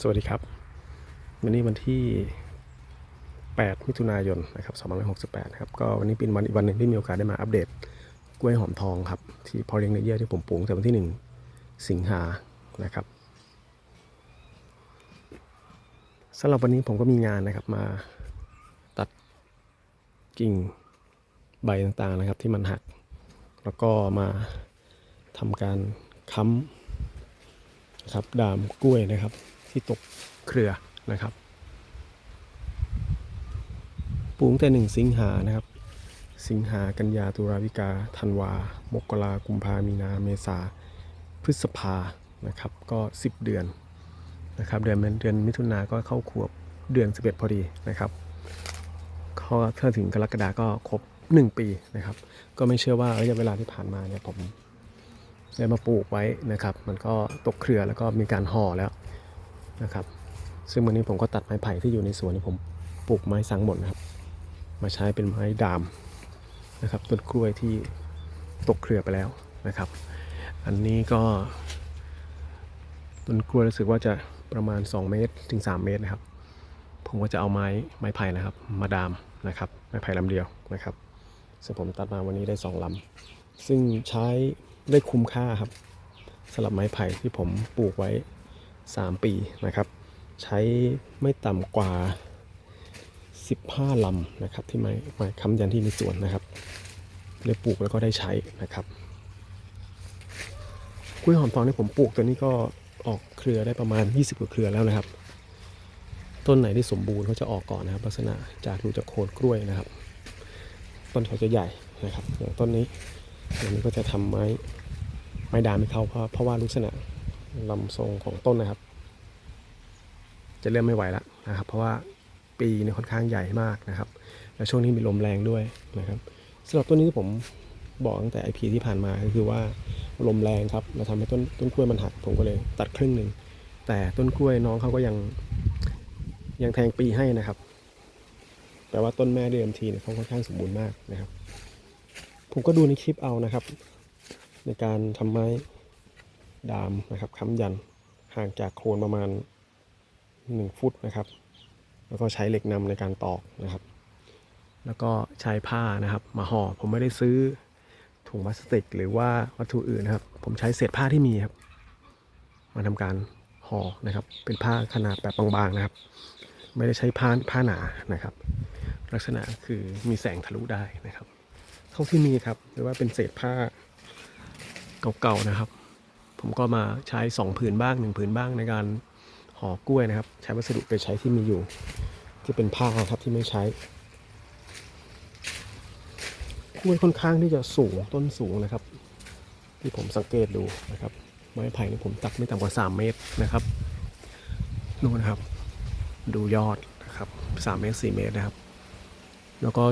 สวัสดีครับ วันนี้วันที่ 8 มิถุนายนนะครับ2568นะครับก็วันนี้เป็นวันอีกวันหนึ่งที่มีโอกาสได้มาอัปเดตกล้วยหอมทองครับ ที่พอเลี้ยงในเยื่อที่ผมปลูกแต่วันที่ 1 สิงหานะครับสำหรับวันนี้ผมก็มีงานนะครับมาตัดกิ่งใบต่างๆนะครับที่มันหัก แล้วก็มาทำการค้ำครับดามกล้วยนะครับ ที่ตกเครือนะครับปลูกแต่หนึ่งสิงหานะครับ สิงหากันยาตุลาวิกาธันวา มกรากุมภามีนาเมษาพฤษภานะครับ ก็ 10 เดือนนะครับ เดือนเดือนมิถุนาก็เข้าขวบเดือน 11 พอดีนะครับก็ถ้าถึงกรกฎาก็ครบ 1 ปีนะครับ ก็ไม่เชื่อว่าระยะเวลาที่ผ่านมาเนี่ยผมได้มาปลูกไว้นะครับ มันก็ตกเครือแล้วก็มีการห่อแล้ว นะครับ ซึ่งวันนี้ผมก็ตัดไม้ไผ่ที่อยู่ในสวนที่ผมปลูกไม้สังหมดนะครับ มาใช้เป็นไม้ดามนะครับต้นกล้วยที่ตกเครือไปแล้วนะครับ อันนี้ก็ต้นกล้วยรู้สึกว่าจะประมาณ 2 เมตรถึง 3 เมตรนะครับ ผมก็จะเอาไม้ไม้ไผ่นะครับ มาดามนะครับไม้ไผ่ลำเดียวนะครับซึ่งผมตัดมาวันนี้ได้สองลำซึ่งใช้ได้คุ้มค่าครับสำหรับไม้ไผ่ที่ผมปลูกไว้ 3 ปีนะครับ ใช้ไม่ต่ำกว่า 15ลำนะครับ ที่ไม้ไม้ค้ำยันที่ในสวนนะครับได้ปลูกแล้วก็ได้ใช้นะครับกล้วยหอมทองที่ผมปลูกตัวนี้ก็ออกเครือได้ประมาณ 20กว่าเครือแล้วนะครับ ต้นไหนที่สมบูรณ์เขาจะออกก่อนนะครับลักษณะจากดูจากโคนกล้วยนะครับ ต้นเขาจะใหญ่นะครับอย่างต้นนี้อันนี้ก็จะทำไม้ไม้ดามให้เขาเพราะเพราะว่าลักษณะ ลำทรงของต้นนะครับ จะเริ่มไม่ไหวแล้วนะครับ เพราะว่าปีเนี่ยค่อนข้างใหญ่มากนะครับ และช่วงนี้มีลมแรงด้วยนะครับสำหรับต้นนี้ที่ผมบอกตั้งแต่ไอพีที่ผ่านมาก็คือว่าลมแรงครับเราทำให้ต้นต้นกล้วยมันหักผมก็เลยตัดครึ่งหนึ่งแต่ต้นกล้วยน้องเขาก็ยังยังแทงปีให้นะครับแปลว่าต้นแม่เดิมทีเนี่ยเขาค่อนข้างสมบูรณ์มากนะครับ ผมก็ดูในคลิปเอานะครับ ในการทำไม้ ดามนะครับค้ำยันห่างจากโคนประมาณ 1 ฟุตนะครับ แล้วก็ใช้เหล็กนำในการตอกนะครับ แล้วก็ใช้ผ้านะครับมาห่อผมไม่ได้ซื้อถุงพลาสติก หรือว่าวัตถุอื่นนะครับ ผมใช้เศษผ้าที่มีครับ มาทำการห่อนะครับ เป็นผ้าขนาดแบบบางๆนะครับ ไม่ได้ใช้ผ้าผ้าหนานะครับ ลักษณะคือมีแสงทะลุได้นะครับ เท่าที่มีครับหรือว่าเป็นเศษผ้าเก่าๆนะครับ ผมก็มาใช้สองผืนบ้างหนึ่งผืนบ้างในการห่อกล้วยนะครับ ใช้วัสดุไปใช้ที่มีอยู่ ที่เป็นผ้าครับที่ไม่ใช้ กล้วยค่อนข้างที่จะสูงต้นสูงนะครับ ที่ผมสังเกตดูนะครับไม้ไผ่นี่ผมตัดไม่ต่ำกว่า 3 เมตรนะครับนู่นนะครับ ดูยอดนะครับ3เมตร4เมตรนะครับ แล้วก็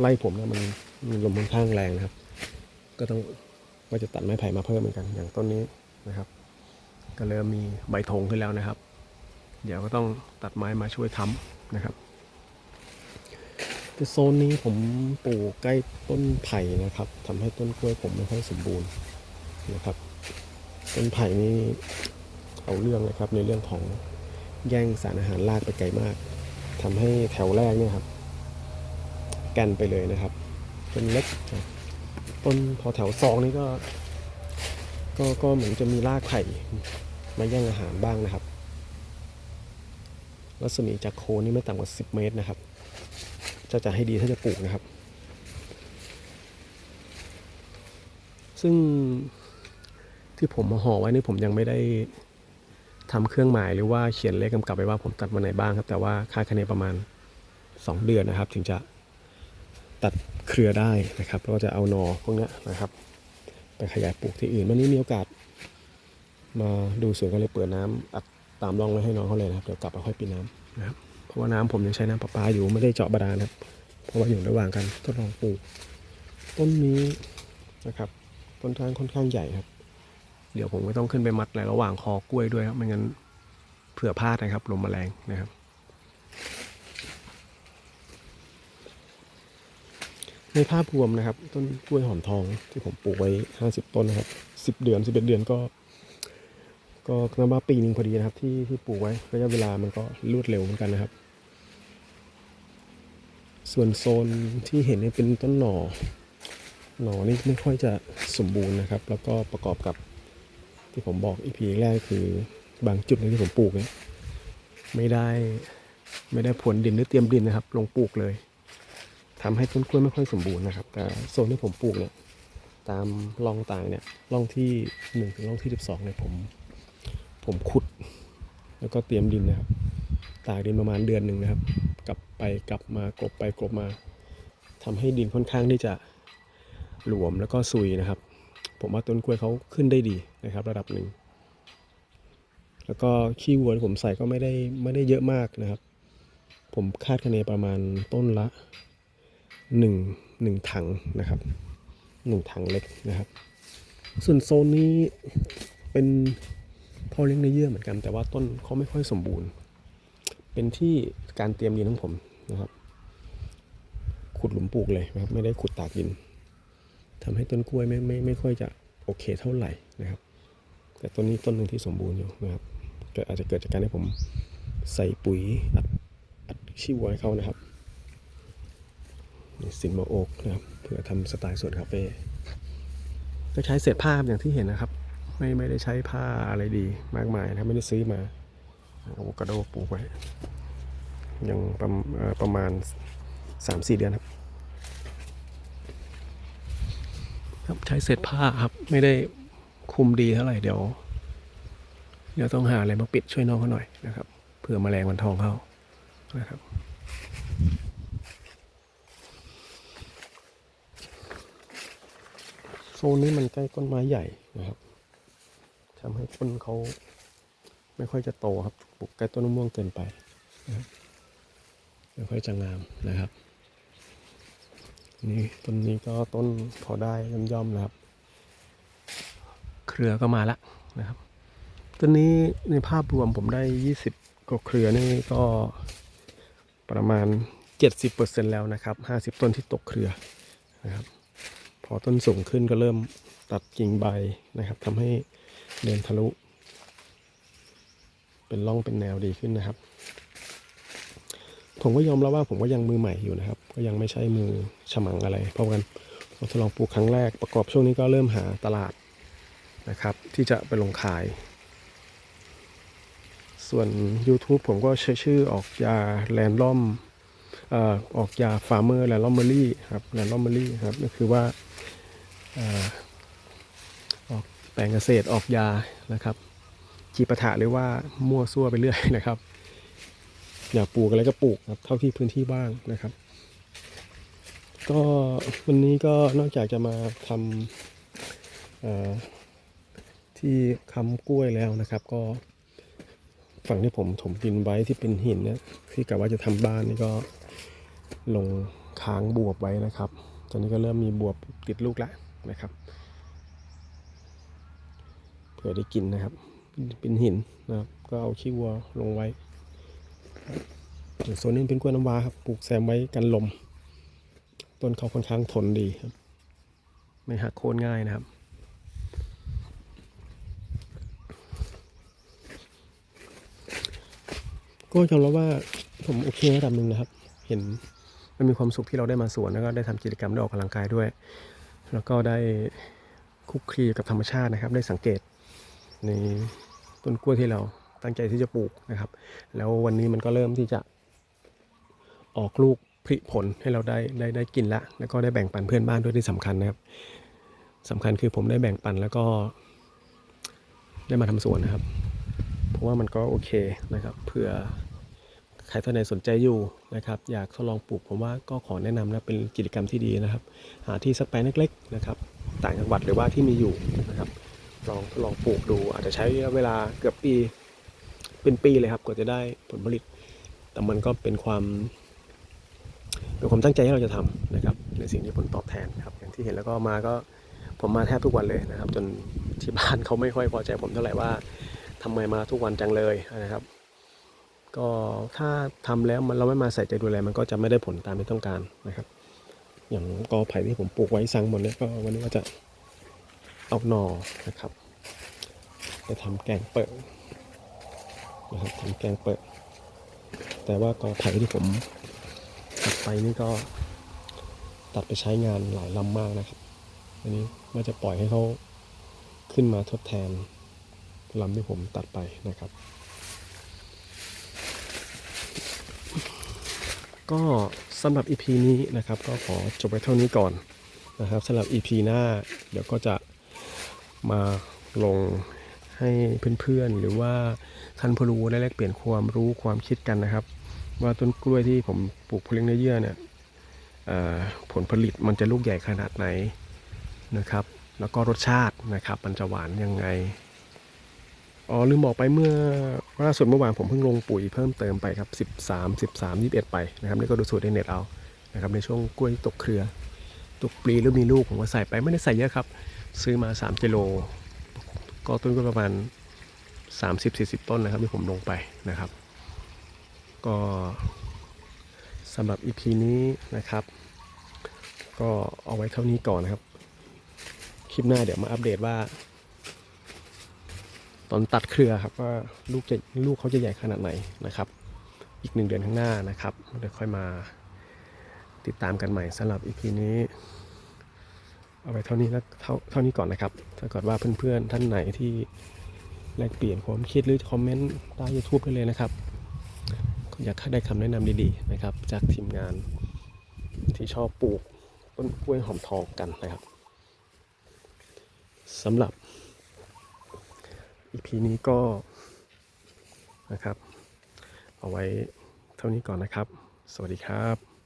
ไล่ผมเนี่ยมันมีลมค่อนข้างแรงนะครับ ก็ต้อง ว่าจะตัดไม้ไผ่มาเพิ่มเหมือนกัน อย่างต้นนี้นะครับ ก็เริ่มมีใบธงขึ้นแล้วนะครับ เดี๋ยวก็ต้องตัดไม้มาช่วยทำนะครับแต่โซนนี้ผมปลูกใกล้ต้นไผ่นะครับทำให้ต้นกล้วยผมไม่ค่อยสมบูรณ์นะครับ ต้นไผ่นี่เอาเรื่องเลยครับในเรื่องของแย่งสารอาหารรากไปไกลมากทำให้แถวแรกเนี่ยครับแกนไปเลยนะครับต้นเล็ก ต้นพอแถวสองนี่ก็ ก็ก็เหมือนจะมีรากไผ่มาแย่งอาหารบ้างนะครับรัศมีจากโคนนี่ไม่ต่ำกว่า 10 เมตรนะครับ จะจะให้ดีถ้าจะปลูกนะครับ ซึ่งที่ผมมาห่อไว้นี่ผมยังไม่ได้ทำเครื่องหมายหรือว่าเขียนเลขกำกับไว้ว่าผมตัดวันไหนบ้างครับ แต่ว่าคาดคะเนประมาณ 2 เดือนนะครับ ถึงจะ ตัดเครือได้นะครับแล้วก็จะเอาหนอพวกนี้นะครับ ไปขยายปลูกที่อื่นวันนี้มีโอกาส มาดูสวนก็เลยเปิดน้ำอัดตามร่องไว้ให้น้องเขาเลยนะครับเดี๋ยวกลับมาค่อยปิดน้ำนะครับเพราะว่าน้ำผมยังใช้น้ำประปาอยู่ไม่ได้เจาะบาดาลนะครับ เพราะว่าอยู่ระหว่างการทดลองปลูก ต้นนี้นะครับต้นทางค่อนข้างใหญ่ครับ เดี๋ยวผมก็ต้องขึ้นไปมัดในระหว่างคอกล้วยด้วยครับไม่งั้นเผื่อพลาดนะครับลมแมลงนะครับ ในภาพรวมนะครับ ต้นกล้วยหอมทองที่ผมปลูกไว้50ต้นนะครับ10เดือน11เอ็ดเดือนก็ ก็นับว่าปีหนึ่งพอดีนะครับ ที่ที่ปลูกไว้ระยะเวลามันก็รวดเร็วเหมือนกันนะครับ ส่วนโซนที่เห็นเนี่ยเป็นต้นหน่อ หน่อนี่ไม่ค่อยจะสมบูรณ์นะครับ แล้วก็ประกอบกับที่ผมบอกอีพีแรกคือบางจุดที่ผมปลูกเนี่ยไม่ได้ไม่ได้พรวนดินหรือเตรียมดินนะครับ ลงปลูกเลย ทำให้ต้นกล้วยไม่ค่อยสมบูรณ์นะครับ แต่โซนที่ผมปลูกเนี่ยตามร่องต่างเนี่ยร่องที่หนึ่งถึงร่องที่สิบสองเนี่ยผมผมขุด แล้วก็เตรียมดินนะครับ ตากดินประมาณเดือนหนึ่งนะครับ กลับไปกลับมากลบไปกลบมาทำให้ดินค่อนข้างที่จะหลวมแล้วก็ซุยนะครับ ผมว่าต้นกล้วยเขาขึ้นได้ดีนะครับ ระดับหนึ่งแล้วก็ขี้วัวที่ผมใส่ก็ไม่ได้ไม่ได้เยอะมากนะครับ ผมคาดคะเนประมาณต้นละ หนึ่งหนึ่งถังนะครับหนึ่งถังเล็กนะครับ ส่วนโซนนี้เป็นพ่อเลี้ยงในเยื่อเหมือนกัน แต่ว่าต้นเขาไม่ค่อยสมบูรณ์ เป็นที่การเตรียมดินของผมนะครับ ขุดหลุมปลูกเลยนะครับ ไม่ได้ขุดตากดินทำให้ต้นกล้วยไม่ไม่ไม่ค่อยจะโอเคเท่าไหร่นะครับ แต่ต้นนี้ต้นหนึ่งที่สมบูรณ์อยู่นะครับกิดอาจจะเกิดจากการที่ผมใส่ปุ๋ยอัดอัดชีวัวให้เขานะครับ สินมาโอกนะครับเพื่อทำสไตล์สวนคาเฟ่ก็ใช้เศษผ้าอย่างที่เห็นนะครับ ไม่ไม่ได้ใช้ผ้าอะไรดีมากมายนะไม่ได้ซื้อมาอะโวคาโดปลูกไว้ยังประมเอ่อประมาณ 3-4 เดือนครับ ครับใช้เศษผ้าครับ ไม่ได้คุมดีเท่าไหร่เดี๋ยว เดี๋ยวต้องหาอะไรมาปิดช่วยน้องเขาหน่อยนะครับเผื่อแมลงวันทองเข้านะครับ โซนนี้มันใกล้ต้นไม้ใหญ่นะครับทำให้ต้นเขาไม่ค่อยจะโตครับปลูกใกล้ต้นมะม่วงเกินไปนะไม่ค่อยจะงามนะครับนี่ต้นนี้ก็ต้นพอได้ย่อมๆนะครับ เครือก็มาละนะครับต้นนี้ในภาพรวมผมได้ 20กว่าเครือนี่ก็ประมาณ 70%แล้วนะครับ 50 ต้นที่ตกเครือนะครับ พอต้นสูงขึ้นก็เริ่มตัดกิ่งใบนะครับทำให้เดินทะลุ เป็นร่องเป็นแนวดีขึ้นนะครับ ผมก็ยอมรับวว่าผมก็ยังมือใหม่อยู่นะครับ ก็ยังไม่ใช่มือฉมังอะไร เพราะกันผมทดลองปลูกครั้งแรกประกอบช่วงนี้ก็เริ่มหาตลาดนะครับ ที่จะไปลงขาย ส่วน YouTube ผมก็ใช้ชื่อออกยาแลนดอม ออกยาฟาร์เมอร์แลนดอมเมอรี่ครับแลนดอมเมอรี่ครับก็คือว่าออกแปลงเกษตรออกยานะครับจีปะถะหรือว่ามั่วซั่วไปเรื่อยนะครับอยากปลูกอะไรก็ปลูกครับเท่าที่พื้นที่ว่างนะครับ ก็วันนี้ก็นอกจากจะมาทำที่คำกล้วยแล้วนะครับ ก็ ฝั่งที่ผมถมดินไว้ที่เป็นหินนี่ยที่กะว่าจะทำบ้านนี่ก็ลงค้างบวบไว้นะครับ ตอนนี้ก็เริ่มมีบวบติดลูกแล้วนะครับเผื่อได้กินนะครับ เป็นหินนะครับ ก็เอาขี้วัวลงไว้โซนนี้เป็นกล้วยน้ำว้าครับปลูกแซมไว้กันลม ต้นเขาค่อนข้างทนดีครับ ไม่หักโค่นง่ายนะครับ ก็ยอมรับว่าผมโอเคระดับหนึ่งนะครับ เห็นมันมีความสุขที่เราได้มาสวนแล้วก็ได้ทำกิจกรรมได้ออกกำลังกายด้วย แล้วก็ได้คุกคลีกับธรรมชาตินะครับ ได้สังเกตในต้นกล้วยที่เราตั้งใจที่จะปลูกนะครับ แล้ววันนี้มันก็เริ่มที่จะออกลูกผลิผลให้เราได้ได้ได้กินละแล้วก็ได้แบ่งปันเพื่อนบ้านด้วยที่สำคัญนะครับสำคัญคือผมได้แบ่งปันแล้วก็ได้มาทำสวนนะครับ ราะว่ามันก็โอเคนะครับเผื่อใครท่านใดสนใจอยู่นะครับอยากทดลองปลูกผมว่าก็ขอแนะนำนะเป็นกิจกรรมที่ดีนะครับ หาที่สักแปลงเล็กๆนะครับต่างจังหวัดหรือว่าที่มีอยู่นะครับลองทดลองปลูกดู อาจจะใช้เวลาเกือบปีเป็นปีเลยครับกว่าจะได้ผลผลิต แต่มันก็เป็นความเป็นความตั้งใจที่เราจะทำนะครับในสิ่งที่ผลตอบแทนครับอย่างที่เห็นแล้วก็มาก็ผมมาแทบทุกวันเลยนะครับ จนที่บ้านเขาไม่ค่อยพอใจผมเท่าไหร่ว่า ทำไมมาทุกวันจังเลยนะครับ ก็ถ้าทำแล้วมันเราไม่มาใส่ใจดูแลมันก็จะไม่ได้ผลตามที่ต้องการนะครับ อย่างกอไผ่ที่ผมปลูกไว้สั่งหมดเนี่ยก็วันนี้ก็จะออกหนอนะครับจะทำแกงเปิดนะครับทำแกงเปิด แต่ว่ากอไผ่ที่ผมตัดไปนี่ก็ตัดไปใช้งานหลายลำมากนะครับ อันนี้ว่าจะปล่อยให้เขาขึ้นมาทดแทน ลำที่ผมตัดไปนะครับ ก็สำหรับ EP นี้นะครับก็ขอจบไว้เท่านี้ก่อนนะครับสำหรับ EP หน้าเดี๋ยวก็จะมาลงให้เพื่อนๆ หรือว่าท่านผู้รู้ได้แลกเปลี่ยนความรู้ความคิดกันนะครับ ว่าต้นกล้วยที่ผมปลูกพลี้ยงเนื้อเยื่อเนี่ยผลผลิตมันจะลูกใหญ่ขนาดไหนนะครับ แล้วก็รสชาตินะครับมันจะหวานยังไง อ๋อลืมบอกไปเมื่อล่าสุดเมื่อวานผมเพิ่งลงปุ๋ยเพิ่มเติมไปครับ13 13 21 ไปนะครับนี่ก็ดูสูตรในเน็ตเอานะครับในช่วงกล้วยตกเครือ ตกปลีหรือมีลูกผมก็ใส่ไปไม่ได้ใส่เยอะครับ ซื้อมา 3กิโลก็ต้นก็ประมาณ 30-40 ต้นนะครับที่ผมลงไปนะครับ ก็สำหรับ EP นี้นะครับ ก็เอาไว้เท่านี้ก่อนนะครับ คลิปหน้าเดี๋ยวมาอัปเดตว่า ตอนตัดเครือครับว่าลูกจะลูกเขาจะใหญ่ขนาดไหนนะครับ อีกหนึ่งเดือนข้างหน้านะครับเดี๋ยวค่อยมาติดตามกันใหม่สำหรับ EP นี้ เอาไว้เท่านี้แล้วเท่าเท่านี้ก่อนนะครับ ถ้าเกิดว่าเพื่อนๆท่านไหนที่แลกเปลี่ยนความคิดหรือคอมเมนต์ใต้ YouTube ได้เลยนะครับ อยากได้คำแนะนำดีๆนะครับ จากทีมงานที่ชอบปลูกต้นกล้วยหอมทองกันนะครับสำหรับ อีพีนี้ก็นะครับ เอาไว้เท่านี้ก่อนนะครับ สวัสดีครับ